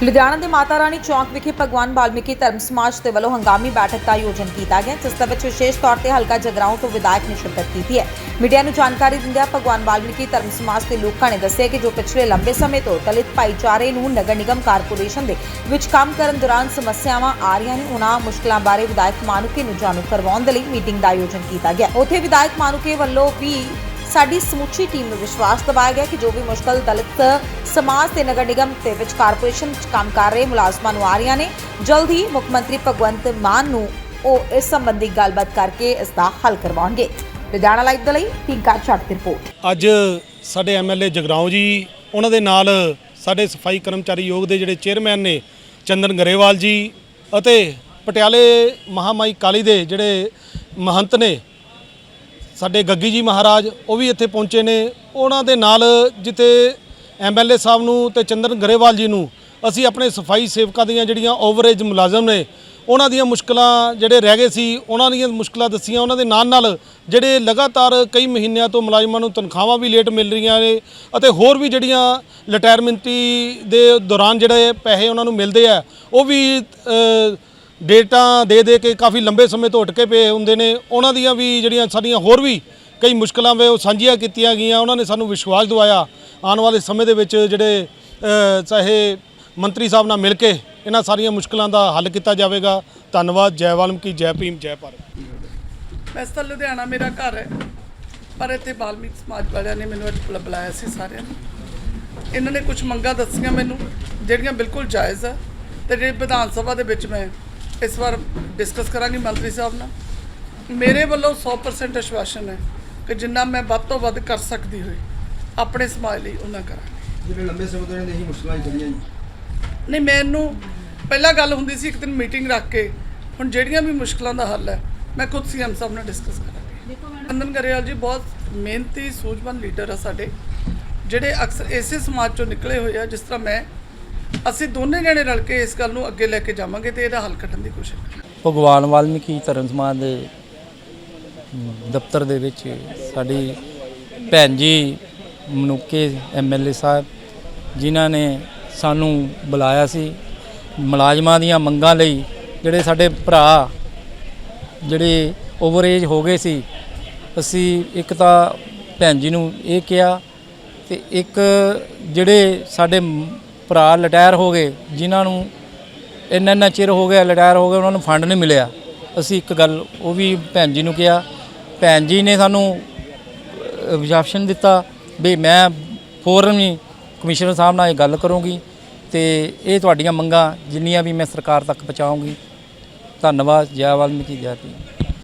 ਲੁਧਿਆਣਾ ਦੇ ਮਾਤਾ ਰਾਣੀ ਚੌਂਕ ਵਿਖੇ ਭਗਵਾਨ ਵਾਲਮੀਕੀ ਧਰਮ ਸਮਾਜ ਦੇ ਵੱਲੋਂ ਹੰਗਾਮੀ ਬੈਠਕ ਦਾ ਆਯੋਜਨ ਕੀਤਾ ਗਿਆ, ਜਿਸ ਦੇ ਵਿੱਚ ਵਿਸ਼ੇਸ਼ ਤੌਰ ਤੇ ਹਲਕਾ ਜਗਰਾਉਂ ਤੋਂ ਵਿਧਾਇਕ ਨੇ ਸ਼ਿਰਕਤ ਕੀਤੀ ਹੈ। ਮੀਡੀਆ ਨੂੰ ਜਾਣਕਾਰੀ ਦਿੰਦਿਆਂ ਭਗਵਾਨ ਵਾਲਮੀਕੀ ਧਰਮ ਸਮਾਜ ਦੇ ਲੋਕਾਂ ਨੇ ਦੱਸਿਆ ਕਿ ਜੋ ਪਿਛਲੇ ਲੰਬੇ ਸਮੇਂ ਤੋਂ ਦਲਿਤ ਭਾਈਚਾਰੇ ਨੂੰ ਨਗਰ ਨਿਗਮ ਕਾਰਪੋਰੇਸ਼ਨ ਦੇ ਵਿੱਚ ਕੰਮ ਕਰਨ ਦੌਰਾਨ ਸਮੱਸਿਆਵਾਂ ਆ ਰਹੀਆਂ ਨੇ ਉਹਨਾਂ ਮੁਸ਼ਕਲਾਂ ਬਾਰੇ ਵਿਧਾਇਕ ਮਾਨੂਕੇ ਨੂੰ ਜਾਣੂ ਕਰਵਾਉਣ ਦੇ ਲਈ ਮੀਟਿੰਗ ਦਾ ਆਯੋਜਨ ਕੀਤਾ ਗਿਆ। ਉੱਥੇ ਵਿਧਾਇਕ ਮਾਨੂਕੇ ਵੱਲੋਂ ਵੀ ਸਾਡੀ ਸਮੁੱਚੀ ਟੀਮ ਨੂੰ ਵਿਸ਼ਵਾਸ ਦਿਵਾਇਆ ਗਿਆ ਕਿ ਜੋ ਵੀ ਮੁਸ਼ਕਲ ਦਲਿਤ ਸਮਾਜ ਤੇ ਨਗਰ ਨਿਗਮ ਤੇ ਵਿੱਚ ਕਾਰਪੋਰੇਸ਼ਨ ਵਿੱਚ ਕੰਮ ਕਰ ਰਹੇ ਮੁਲਾਜ਼ਮਾਂ ਨੂੰ ਆ ਰਹੀਆਂ ਨੇ, ਜਲਦ ਹੀ ਮੁੱਖ ਮੰਤਰੀ ਭਗਵੰਤ ਮਾਨ ਨੂੰ ਉਹ ਇਸ ਸੰਬੰਧੀ ਗੱਲਬਾਤ ਕਰਕੇ ਇਸ ਦਾ ਹੱਲ ਕਰਵਾਉਣਗੇ। ਲੁਧਿਆਣਾ ਲਾਈਵ ਦੇ ਲਈ ਟਿੰਕਾ ਛੱਟ ਦੀ ਰਿਪੋਰਟ। ਅੱਜ ਸਾਡੇ ਐਮਐਲਏ ਜਗਰਾਉਂ ਜੀ, ਉਹਨਾਂ ਦੇ ਨਾਲ ਸਾਡੇ ਸਫ਼ਾਈ ਕਰਮਚਾਰੀ ਯੋਗ ਦੇ ਜਿਹੜੇ ਚੇਅਰਮੈਨ ਨੇ ਚੰਦਨ ਗਰੇਵਾਲ ਜੀ ਅਤੇ ਪਟਿਆਲੇ ਮਹਾਮਾਈ ਕਾਲੀ ਦੇ ਜਿਹੜੇ ਮਹੰਤ ਨੇ ਸਾਡੇ ਗੱਗੀ ਜੀ ਮਹਾਰਾਜ, ਉਹ ਵੀ ਇੱਥੇ ਪਹੁੰਚੇ ਨੇ। ਉਹਨਾਂ ਦੇ ਨਾਲ ਜਿੱਥੇ ਐਮਐਲਏ ਸਾਹਿਬ ਨੂੰ ਤੇ ਚੰਦਨ ਗਰੇਵਾਲ ਜੀ ਨੂੰ ਅਸੀਂ ਆਪਣੇ ਸਫ਼ਾਈ ਸੇਵਕਾਂ ਦੀਆਂ ਜਿਹੜੀਆਂ ਓਵਰੇਜ ਮੁਲਾਜ਼ਮ ਨੇ, ਉਹਨਾਂ ਦੀਆਂ ਮੁਸ਼ਕਲਾਂ ਜਿਹੜੇ ਰਹਿ ਗਏ ਸੀ, ਉਹਨਾਂ ਦੀਆਂ ਮੁਸ਼ਕਲਾਂ ਦੱਸੀਆਂ, ਉਹਨਾਂ ਦੇ ਨਾਲ ਨਾਲ ਜਿਹੜੇ ਲਗਾਤਾਰ ਕਈ ਮਹੀਨਿਆਂ ਤੋਂ ਮੁਲਾਜ਼ਮਾਂ ਨੂੰ ਤਨਖਾਹਾਂ ਵੀ ਲੇਟ ਮਿਲ ਰਹੀਆਂ ਨੇ ਅਤੇ ਹੋਰ ਵੀ ਜਿਹੜੀਆਂ ਰਿਟਾਇਰਮੈਂਟੀ ਦੇ ਦੌਰਾਨ ਜਿਹੜੇ ਪੈਸੇ ਉਹਨਾਂ ਨੂੰ ਮਿਲਦੇ ਆ, ਉਹ ਵੀ ਡੇਟਾ ਦੇ ਦੇ ਕੇ ਕਾਫੀ ਲੰਬੇ ਸਮੇਂ ਤੋਂ ਅਟਕੇ ਪਏ ਹੁੰਦੇ ਨੇ। ਉਹਨਾਂ ਦੀਆਂ ਵੀ ਜਿਹੜੀਆਂ ਸਾਡੀਆਂ ਹੋਰ ਵੀ ਕਈ ਮੁਸ਼ਕਲਾਂ ਵੇ ਉਹ ਸਾਂਝੀਆਂ ਕੀਤੀਆਂ ਗਈਆਂ। ਉਹਨਾਂ ਨੇ ਸਾਨੂੰ ਵਿਸ਼ਵਾਸ ਦਿਵਾਇਆ। ਆਉਣ ਵਾਲੇ ਸਮੇਂ ਦੇ ਵਿੱਚ ਜਿਹੜੇ ਚਾਹੇ ਮੰਤਰੀ ਸਾਹਿਬ ਨਾਲ ਮਿਲ ਕੇ ਇਹਨਾਂ ਸਾਰੀਆਂ ਮੁਸ਼ਕਲਾਂ ਦਾ ਹੱਲ ਕੀਤਾ ਜਾਵੇਗਾ। ਧੰਨਵਾਦ। ਜੈ ਵਾਲਮੀਕੀ, ਜੈ ਭੀਮ, ਜੈ ਭਾਰਤ। ਵੈਸੇ ਤਾਂ ਲੁਧਿਆਣਾ ਮੇਰਾ ਘਰ ਹੈ, ਪਰ ਇੱਥੇ ਬਾਲਮੀਕ ਸਮਾਜ ਵਾਲਿਆਂ ਨੇ ਮੈਨੂੰ ਅੱਜ ਬੁਲਾਇਆ ਸੀ ਸਾਰਿਆਂ ਨੂੰ। ਇਹਨਾਂ ਨੇ ਕੁਝ ਮੰਗਾਂ ਦੱਸੀਆਂ ਮੈਨੂੰ, ਜਿਹੜੀਆਂ ਬਿਲਕੁਲ ਜਾਇਜ਼ ਆ। ਤੇ ਜਿਹੜੇ ਵਿਧਾਨ ਸਭਾ ਦੇ ਵਿੱਚ ਮੈਂ ਇਸ ਵਾਰ ਡਿਸਕਸ ਕਰਾਂਗੀ ਮੰਤਰੀ ਸਾਹਿਬ ਨਾਲ। ਮੇਰੇ ਵੱਲੋਂ 100% ਆਸ਼ਵਾਸਨ ਹੈ ਕਿ ਜਿੰਨਾ ਮੈਂ ਵੱਧ ਤੋਂ ਵੱਧ ਕਰ ਸਕਦੀ ਹੋਈ ਆਪਣੇ ਸਮਾਜ ਲਈ ਉਹਨਾਂ ਕਰਾਂਗੀ। ਜਿਹੜੇ ਲੰਬੇ ਸਮੇਂ ਤੋਂ ਇਹੀ ਮੁਸ਼ਕਲਾਂ ਹੀ ਚੱਲੀਆਂ ਜੀ। ਨਹੀਂ ਮੈਨੂੰ ਪਹਿਲਾਂ ਗੱਲ ਹੁੰਦੀ ਸੀ ਇੱਕ ਦਿਨ ਮੀਟਿੰਗ ਰੱਖ ਕੇ ਹੁਣ ਜਿਹੜੀਆਂ ਵੀ ਮੁਸ਼ਕਲਾਂ ਦਾ ਹੱਲ ਹੈ ਮੈਂ ਖੁਦ ਸੀਐਮ ਸਾਹਿਬ ਨਾਲ ਡਿਸਕਸ ਕਰਾਂਗੀ। ਚੰਦਨ ਗਰੇਵਾਲ ਜੀ ਬਹੁਤ ਮਿਹਨਤੀ ਸੂਝਵਾਨ ਲੀਡਰ ਆ ਸਾਡੇ ਜਿਹੜੇ ਅਕਸਰ ਇਸੇ ਸਮਾਜ ਚੋਂ ਨਿਕਲੇ ਹੋਏ ਆ ਜਿਸ ਤਰ੍ਹਾਂ ਮੈਂ ਅਸੀਂ ਦੋਨੇ ਜਣੇ ਰਲ ਕੇ ਇਸ ਗੱਲ ਨੂੰ ਅੱਗੇ ਲੈ ਕੇ ਜਾਵਾਂਗੇ ਤੇ ਇਹਦਾ ਹੱਲ ਕੱਢਣ ਦੀ ਕੋਸ਼ਿਸ਼ ਕਰਾਂਗੇ। ਭਗਵਾਨ ਵਾਲਮੀਕੀ ਧਰਮ ਸਮਾਜ ਦੇ ਦਫ਼ਤਰ ਦੇ ਵਿੱਚ ਸਾਡੀ ਭੈਣ ਜੀ ਮਨੁੱਕੇ ਐਮਐਲਏ ਸਾਹਿਬ ਜਿਨ੍ਹਾਂ ਨੇ ਸਾਨੂੰ ਬੁਲਾਇਆ ਸੀ, ਮੁਲਾਜ਼ਮਾਂ ਦੀਆਂ ਮੰਗਾਂ ਲਈ ਜਿਹੜੇ ਸਾਡੇ ਭਰਾ ਜਿਹੜੇ ਓਵਰ ਏਜ ਹੋ ਗਏ ਸੀ, ਅਸੀਂ ਇੱਕ ਤਾਂ ਭੈਣ ਜੀ ਨੂੰ ਇਹ ਕਿਹਾ ਤੇ ਇੱਕ ਜਿਹੜੇ ਸਾਡੇ ਭਰਾ ਰਿਟਾਇਰ ਹੋ ਗਏ, ਜਿਨ੍ਹਾਂ ਨੂੰ ਇੰਨਾ ਇੰਨਾ ਚਿਰ ਹੋ ਗਿਆ ਰਿਟਾਇਰ ਹੋ ਗਏ, ਉਹਨਾਂ ਨੂੰ ਫੰਡ ਨਹੀਂ ਮਿਲਿਆ। ਅਸੀਂ ਇੱਕ ਗੱਲ ਉਹ ਵੀ ਭੈਣ ਜੀ ਨੂੰ ਕਿਹਾ, ਭੈਣ ਜੀ ਨੇ ਸਾਨੂੰ ਵਿਸ਼ਾਸਨ ਦਿੱਤਾ ਵੀ ਮੈਂ ਫੌਰਨ ਹੀ ਕਮਿਸ਼ਨਰ ਸਾਹਿਬ ਨਾਲ ਇਹ ਗੱਲ ਕਰੂੰਗੀ ਤੇ ਇਹ ਤੁਹਾਡੀਆਂ ਮੰਗਾਂ ਜਿੰਨੀਆਂ ਵੀ ਮੈਂ ਸਰਕਾਰ ਤੱਕ ਪਹੁੰਚਾਊਂਗੀ ਧੰਨਵਾਦ, ਜੈ ਵਾਲਮੀਕੀ, ਜੈ ਭੀਮ।